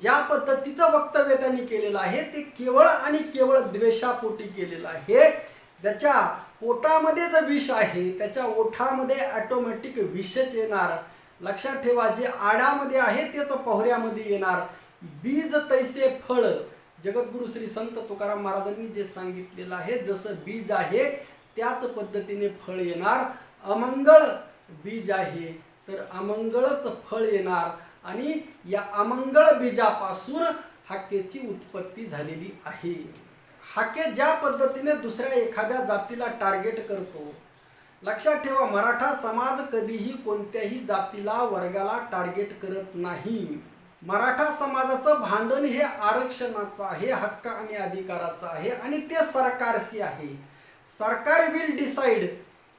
ज्या पद्धतीचं वक्तव्य त्यांनी केलेलं आहे ते केवळ आणि केवळ द्वेषापोटी केलेलं आहे. ज्याच्या पोटामध्ये जे विष आहे त्याच्या ओठामध्ये ॲटोमॅटिक विषच येणार. लक्षात ठेवा जे आडामध्ये आहे तेच पोहऱ्यामध्ये येणार. बीज तैसे फळ. जगद्गुरु श्री संत तुकाराम महाराजांनी जे सांगितलेलं आहे जसं बीज आहे त्याच पद्धतीने फळ येणार. अमंगळ बीज आहे तर अमंगळच फळ येणार. आणि या अमंगळ बीजापासून हाकेची उत्पत्ती झालेली आहे. हाके ज्या पद्धतीने दुसऱ्या एखाद्या जातीला टार्गेट करतो लक्षात ठेवा मराठा समाज कधीही कोणत्याही जातीला वर्गाला टार्गेट करत नाही. मराठा समाजाचं भांडण हे आरक्षणाचं आहे हक्क आणि अधिकाराचं आहे आणि ते सरकारशी आहे. सरकार विल डिसाईड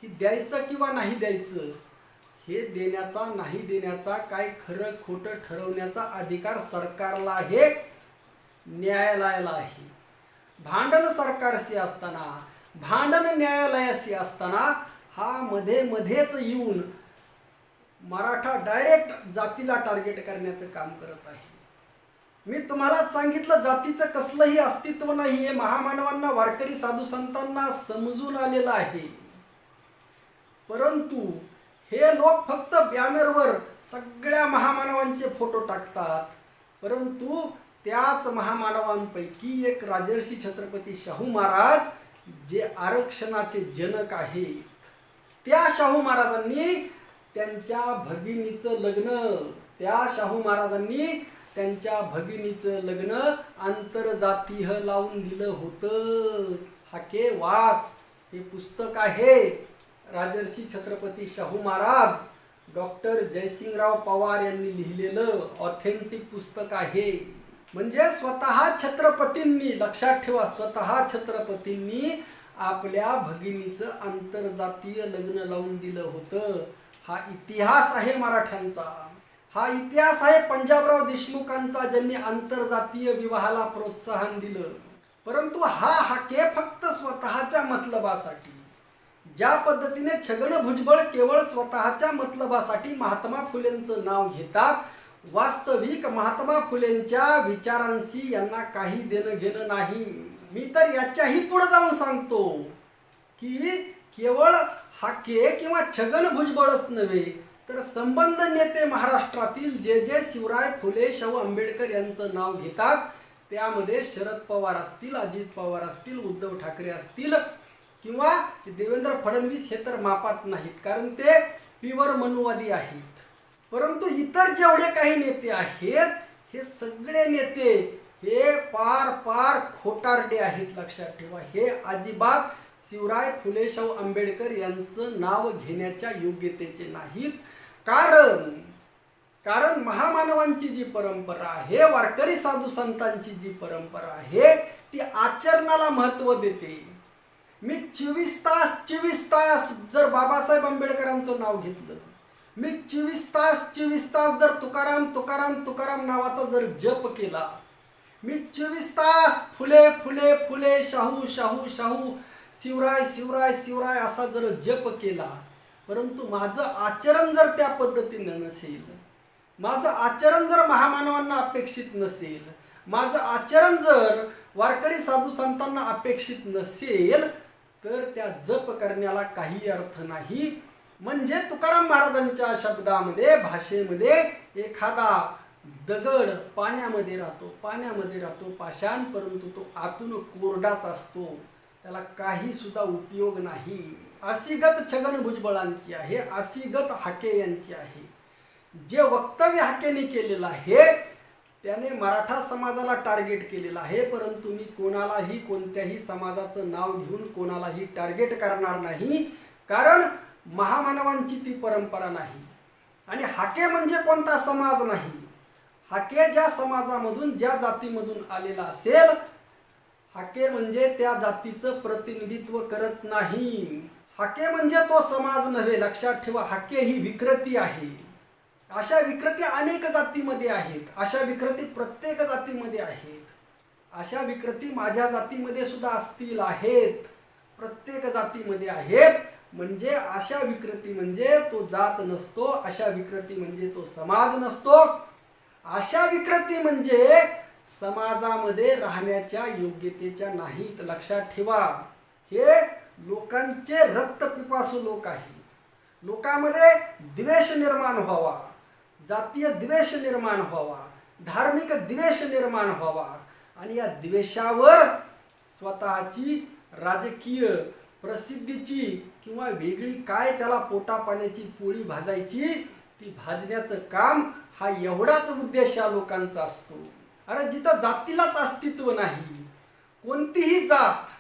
की द्यायचं किंवा नाही द्यायचं. हे देण्याचा नाही देण्याचा काय खरं खोटं ठरवण्याचा अधिकार सरकारला आहे न्यायालयाला आहे भांडण सरकारशी असताना भांडण न्यायालयाशी असताना हा मध्ये मध्येच येऊन मराठा डायरेक्ट जातीला टार्गेट करण्याचं काम करत आहे. मी तुम्हाला सांगितलं जातीचं कसलंही अस्तित्व नाही हे महामानवांना वारकरी साधू संतांना समजून आलेलं आहे. परंतु हे लोक फक्त बॅनरवर सगळ्या महामानवांचे फोटो टाकतात. परंतु त्याच महामानवांपैकी एक राजर्षी छत्रपती शाहू महाराज जे आरक्षणाचे जनक आहेत. त्या शाहू महाराजांनी त्यांच्या भगिनीचं लग्न त्या शाहू महाराजांनी त्यांच्या भगिनीचं लग्न आंतरजातीय लावून दिलं होतं. हाके वाच हे पुस्तक आहे. राजर्षी छत्रपती शाहू महाराज डॉक्टर जयसिंगराव पवार यांनी लिहिलेलं ऑथेंटिक पुस्तक आहे. म्हणजे स्वतः छत्रपतींनी लक्षात ठेवा स्वतः छत्रपतींनी आपल्या भगिनीचं आंतरजातीय लग्न लावून दिलं होतं. हा इतिहास आहे मराठ्यांचा. हा इतिहास आहे पंजाबराव देशमुखांचा ज्यांनी आंतरजातीय विवाहाला प्रोत्साहन दिलं. परंतु हा हाके फक्त स्वतःच्या मतलबासाठी. ज्या पद्धतीने छगन भुजबळ केवळ स्वतःच्या मतलबासाठी महात्मा फुलेंचं नाव घेतात वास्तविक महात्मा फुलेंच्या विचारांशी यांना काही देणं घेणं नाही. मी तर याच्याही पुढे जाऊन सांगतो की केवळ हाके किंवा छगन भुजबळच नव्हे तर संबंध नेते महाराष्ट्रातील जे जे शिवराय फुले शाहू आंबेडकर यांचं नाव घेतात त्यामध्ये शरद पवार असतील अजित पवार असतील उद्धव ठाकरे असतील किंवा देवेंद्र फडणवीस हे तर मापात नाहीत कारण ते पिवर मनुवादी आहेत. परंतु इतर जेवढे काही नेते आहेत हे सगळे नेते हे पार पार खोटारडे आहेत लक्षात ठेवा. हे अजिबात शिवराय फुले शाहू आंबेडकर यांचं नाव घेण्याच्या योग्यतेचे नाहीत. कारण कारण महामानवांची जी परंपरा आहे वारकरी साधू संतांची जी परंपरा आहे ती आचरणाला महत्त्व देते. मी चोवीस तास चोवीस तास जर बाबासाहेब आंबेडकरांचं नाव घेतलं मी चोवीस तास चोवीस तास जर तुकाराम तुकाराम तुकाराम नावाचा जर जप केला मी चोवीस तास फुले फुले फुले शाहू शाहू शाहू शिवराय शिवराय शिवराय असा जर जप केला परंतु माझं आचरण जर त्या पद्धतीनं नसेल माझं आचरण जर महामानवांना अपेक्षित नसेल माझं आचरण जर वारकरी साधू संतांना अपेक्षित नसेल तर त्या जप करण्याला काही अर्थ नाही. म्हणजे तुकाराम महाराजांच्या शब्दामध्ये भाषेमध्ये एखादा दगड पाण्यामध्ये राहतो. पाण्यामध्ये राहतो पाषाण परंतु तो आतून कोरडाच असतो. त्याला काही सुद्धा उपयोग नाही. असिगत छगन भुजबळांची आहे असिगत हाके यांची आहे. जे वक्तव्य हाकेने केलेलं आहे त्याने मराठा समाजाला टार्गेट केलेलं आहे परंतु मी कोणालाही कोणत्याही समाजाचं नाव घेऊन कोणालाही टार्गेट करणार नाही कारण महामानवांची ती परंपरा नाही. आणि हाके म्हणजे कोणता समाज नाही? हाके ज्या समाजामधून ज्या जातीमधून आलेला असेल हाके म्हणजे त्या जातीचं प्रतिनिधित्व करत नाही. हाके म्हणजे तो समाज नव्हे लक्षात ठेवा हाके ही विकृती आहे. अशा विकृती अनेक जातीमध्ये आहेत. अशा विकृती प्रत्येक जातीमध्ये आहेत. अशा विकृती माझ्या जातीमध्ये सुद्धा असतील आहेत. प्रत्येक जातीमध्ये आहेत. म्हणजे अशा विकृती म्हणजे तो जात नसतो अशा विकृती म्हणजे तो समाज नसतो. अशा विकृती म्हणजे समाजामध्ये राहण्याच्या योग्यतेच्या नाहीत. लक्षात ठेवा. हे लोकांचे रक्तपिपासू लोक आहेत. लोकांमध्ये द्वेष निर्माण व्हावा. जातीय द्वेष निर्माण व्हावा धार्मिक द्वेष निर्माण व्हावा आणि या द्वेषावर स्वतःची राजकीय प्रसिद्धीची किंवा वेगळी काय त्याला पोटा पाण्याची पोळी भाजायची ती भाजण्याचं काम हा एवढाच उद्देश या लोकांचा असतो. अरे जिथं जातीलाच अस्तित्व नाही कोणतीही जात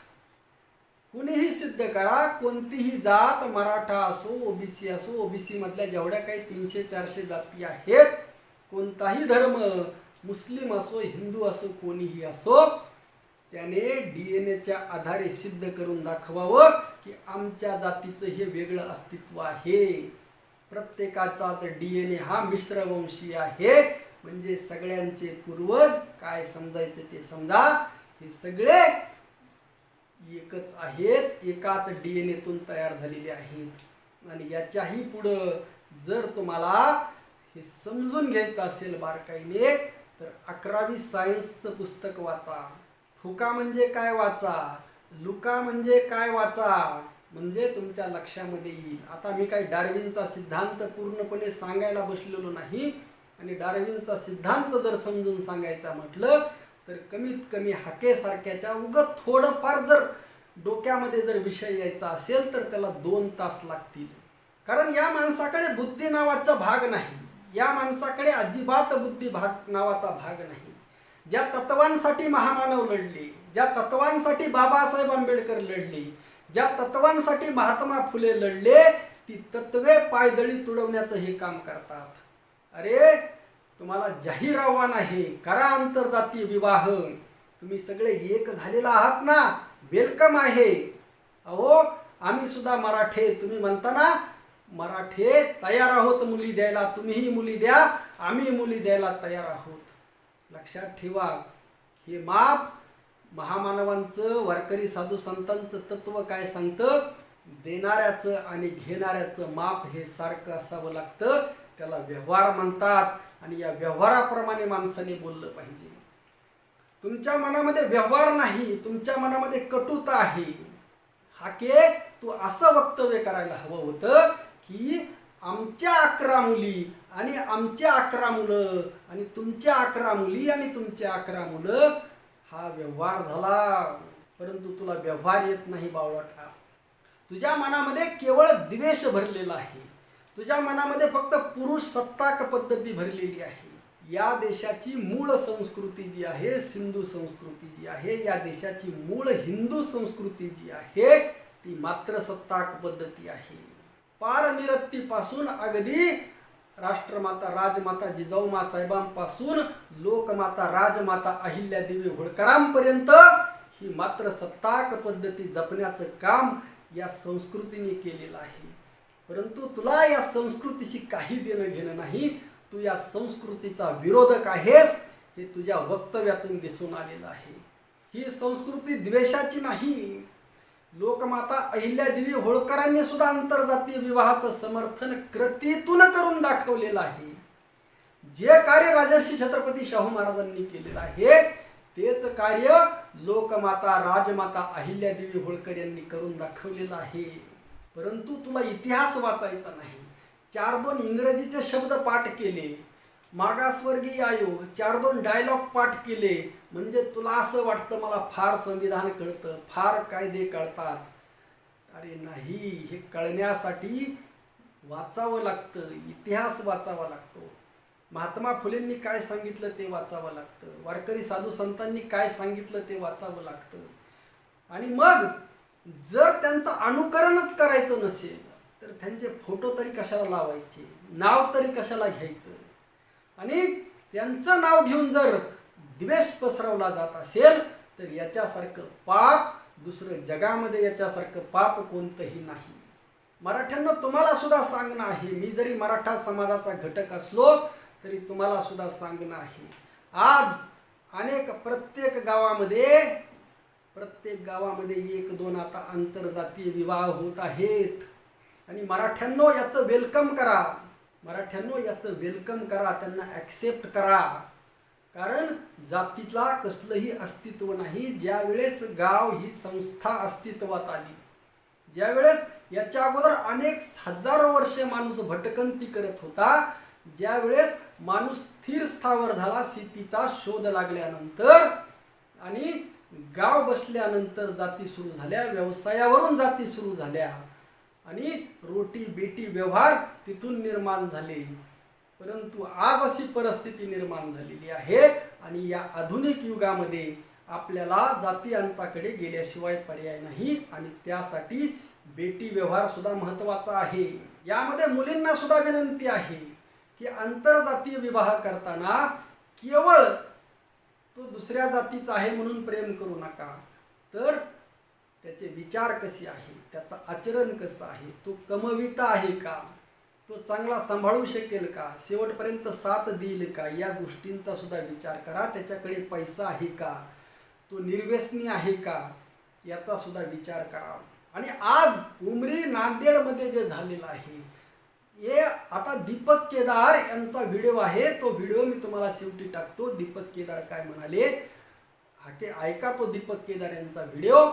कुणीही सिद्ध करा कोणतीही जात मराठा असो ओबीसी असो ओबीसी मधल्या जेवढ्या काही तीनशे चारशे जाती आहेत कोणताही धर्म मुस्लिम असो हिंदू असो कोणीही असो त्याने डी एन एच्या आधारे सिद्ध करून दाखवावं की आमच्या जातीचं हे वेगळं अस्तित्व आहे. प्रत्येकाचाच डी एन ए हा मिश्रवंशी आहे. म्हणजे सगळ्यांचे पूर्वज काय समजायचं ते समजा. हे सगळे एकच आहेत. एकाच डी एन एतून तयार झालेले आहेत. आणि याच्याही पुढं जर तुम्हाला हे समजून घ्यायचं असेल बारकाईने तर अकरावी सायन्सचं पुस्तक वाचा. फुका म्हणजे काय वाचा? लुका म्हणजे काय वाचा? म्हणजे तुमच्या लक्षामध्ये येईल. आता मी काही डार्विनचा सिद्धांत पूर्णपणे सांगायला बसलेलो नाही. आणि डार्विनचा सिद्धांत जर समजून सांगायचा म्हटलं तर कमीत कमी हाकेसारख्याच्या उगत थोडंफार जर डोक्यामध्ये जर विषय यायचा असेल तर त्याला दोन तास लागतील. कारण या माणसाकडे बुद्धी नावाचा भाग नाही. या माणसाकडे अजिबात बुद्धी भाग नावाचा भाग नाही. ज्या तत्वांसाठी महामानव लढले ज्या तत्वांसाठी बाबासाहेब आंबेडकर लढले ज्या तत्वांसाठी महात्मा फुले लढले ती तत्वे पायदळी तुडवण्याचं हे काम करतात. अरे तुम्हाला जाहीर आव्हान आहे करा आंतरजातीय विवाह. तुम्ही सगळे एक झालेला आहात ना? वेलकम आहे. अहो आम्ही सुद्धा मराठे तुम्ही म्हणता ना? मराठे तयार आहोत मुली द्यायला तुम्हीही मुली द्या आम्ही मुली द्यायला तयार आहोत. लक्षात ठेवा हे माप महामानवांचं वारकरी साधू संतांचं तत्व काय सांगतं? देणाऱ्याचं आणि घेणाऱ्याचं माप हे सारखं असावं लागतं. त्याला व्यवहार म्हणतात आणि या व्यवहाराप्रमाणे माणसाने बोललं पाहिजे. तुमच्या मनामध्ये व्यवहार नाही तुमच्या मनामध्ये कटुता आहे. हा केक तू असं वक्तव्य करायला हवं होतं की आमच्या अकरा मुली आणि आमच्या अकरा मुलं आणि तुमच्या अकरा मुली आणि तुमच्या अकरा मुलं हा व्यवहार झाला. परंतु तुला व्यवहार येत नाही बावळटा तुझ्या मनामध्ये केवळ द्वेष भरलेला आहे. तुझ्या मनामध्ये फक्त पुरुष सत्ताक पद्धती भरलेली आहे. या देशाची मूळ संस्कृती जी आहे सिंधू संस्कृती जी आहे या देशाची मूळ हिंदू संस्कृती जी आहे ती मात्र सत्ताक पद्धती आहे. पारनिरत्तीपासून अगदी राष्ट्रमाता राजमाता जिजाऊमा साहेबांपासून लोकमाता राजमाता अहिल्यादेवी होळकरांपर्यंत ही मात्र सत्ताक पद्धती जपण्याचं काम या संस्कृतीने केलेलं आहे. परंतु तुला या संस्कृतीशी काही देणं घेणं नाही. तू या संस्कृतीचा विरोधक आहेस. हे तुझ्या वक्तव्यातून दिसून आलेलं आहे. ही संस्कृती द्वेषाची नाही. लोकमाता अहिल्यादेवी होळकरांनी सुद्धा आंतरजातीय विवाहाचं समर्थन कृतीतून करून दाखवलेलं आहे. जे कार्य राजर्षी छत्रपती शाहू महाराजांनी केलेलं आहे तेच कार्य लोकमाता राजमाता अहिल्यादेवी होळकर यांनी करून दाखवलेलं आहे. परंतु तुला इतिहास वाचायचा नाही. चार दोन इंग्रजीचे शब्द पाठ केले. मागासवर्गीय आयोग चार दोन डायलॉग पाठ केले. म्हणजे तुला असं वाटतं मला फार संविधान कळतं फार कायदे कळतात. अरे नाही हे कळण्यासाठी वाचावं लागतं इतिहास वाचावा लागतो. महात्मा फुलेंनी काय सांगितलं ते वाचावं लागतं. वारकरी साधू संतांनी काय सांगितलं ते वाचावं लागतं. आणि मग जर त्यांचं अनुकरणच करायचं नसेल तर त्यांचे फोटो तरी कशाला लावायचे? नाव तरी कशाला घ्यायचं? आणि त्यांचं नाव घेऊन जर द्वेष पसरवला जात असेल तर याच्यासारखं पाप दुसरं जगामध्ये याच्यासारखं पाप कोणतंही नाही. मराठ्यांना तुम्हाला सुद्धा सांगणं आहे मी जरी मराठा समाजाचा घटक असलो तरी तुम्हाला सुद्धा सांगणं आहे. आज अनेक प्रत्येक गावामध्ये प्रत्येक गावामध्ये एक दोन आता आंतरजातीय विवाह होत आहेत. आणि मराठ्यांनो याचं वेलकम करा. मराठ्यांनो याचं वेलकम करा त्यांना ॲक्सेप्ट करा. कारण जातीला कसलंही अस्तित्व नाही ज्यावेळेस गाव ही संस्था अस्तित्वात आली ज्यावेळेस याच्या अगोदर अनेक हजारो वर्षे माणूस भटकंती करत होता ज्यावेळेस माणूस स्थिर स्थावर झाला शेतीचा शोध लागल्यानंतर आणि गाव बसल्यानंतर जाती सुरू झाल्या व्यवसायावरून जाती सुरू झाल्या आणि रोटी बेटी व्यवहार तिथून निर्माण झाले. परंतु आज अशी परिस्थिती निर्माण झालेली आहे आणि या आधुनिक युगामध्ये आपल्याला जाती अंताकडे गेल्याशिवाय पर्याय नाही आणि त्यासाठी बेटी व्यवहार सुद्धा महत्त्वाचा आहे. यामध्ये मुलींना सुद्धा विनंती आहे की आंतरजातीय विवाह करताना केवळ तो दुसऱ्या जातीचा आहे म्हणून प्रेम करू नका. तर त्याचे विचार कसे आहे त्याचं आचरण कसं आहे? तो कमविता आहे का? तो चांगला सांभाळू शकेल का? शेवटपर्यंत साथ देईल का? या गोष्टींचा सुद्धा विचार करा. त्याच्याकडे पैसा आहे का? तो निर्व्यसनी आहे का? याचा सुद्धा विचार करा. आणि आज उमरी नांदेडमध्ये जे झालेलं आहे हे आता दीपक केदार यांचा व्हिडिओ आहे. तो व्हिडिओ मी तुम्हाला शेवटी टाकतो. दीपक केदार काय म्हणाले? हाके ऐका तो दीपक केदार यांचा व्हिडिओ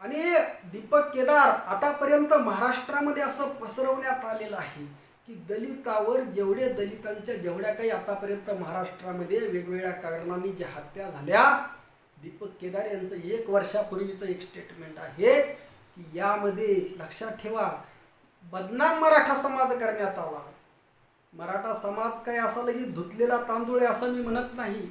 आणि दीपक केदार आतापर्यंत महाराष्ट्रामध्ये असं पसरवण्यात आलेलं आहे की दलितावर जेवढे दलितांच्या जेवढ्या काही आतापर्यंत महाराष्ट्रामध्ये वेगवेगळ्या कारणांनी ज्या हत्या झाल्या दीपक केदार यांचं एक वर्षापूर्वीचं एक स्टेटमेंट आहे की यामध्ये लक्षात ठेवा बदनाम मराठा समाज करण्यात आला. मराठा समाज काय असा लगेच धुतलेला तांदूळ आहे असं मी म्हणत नाही.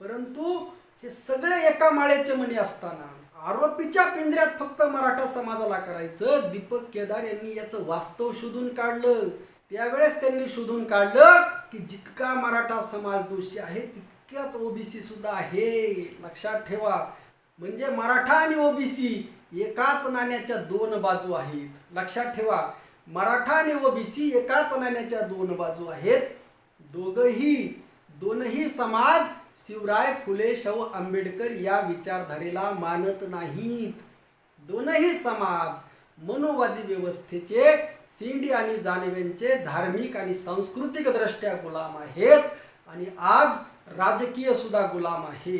परंतु हे सगळे एका माळेचे म्हणे असताना आरोपीच्या पिंजऱ्यात फक्त मराठा समाजाला करायचं. दीपक केदार यांनी याचं वास्तव शोधून काढलं. त्यावेळेस त्यांनी शोधून काढलं की जितका मराठा समाज दोषी आहे तितक्याच ओबीसी सुद्धा आहे. लक्षात ठेवा. म्हणजे मराठा आणि ओबीसी एकाच नाण्याच्या दोन बाजू आहेत. लक्षात ठेवा मराठा आणि ओबीसी एकाच नाण्याच्या दोन बाजू आहेत. दोघही दोनही समाज शिवराय फुले शाहू आंबेडकर या विचारधारेला मानत नाहीत. दोनही समाज मनोवादी व्यवस्थेचे सिंडी आणि जाणव्यांचे धार्मिक आणि सांस्कृतिक दृष्ट्या गुलाम आहेत. आणि आज राजकीय सुद्धा गुलाम आहे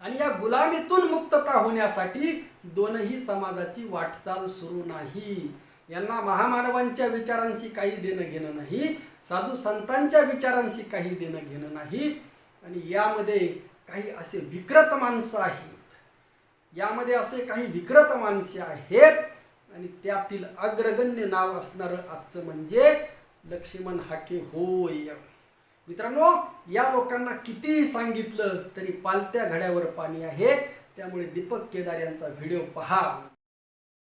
आणि या गुलामीतून मुक्तता होण्यासाठी दोनही समाजाची वाटचाल सुरू नाही. यांना महामानवांच्या विचारांशी काही देणं घेणं नाही साधू संतांच्या विचारांशी काही देणं घेणं नाही आणि यामध्ये काही असे विकृत माणसं आहेत. यामध्ये असे काही विकृत माणसे आहेत आणि त्यातील अग्रगण्य नाव असणारं आजचं म्हणजे लक्ष्मण हाके होय. मित्रांनो या लोकांना कितीही सांगितलं तरी पालत्या घड्यावर पाणी आहे. त्यामुळे दीपक केदार यांचा व्हिडिओ पहा.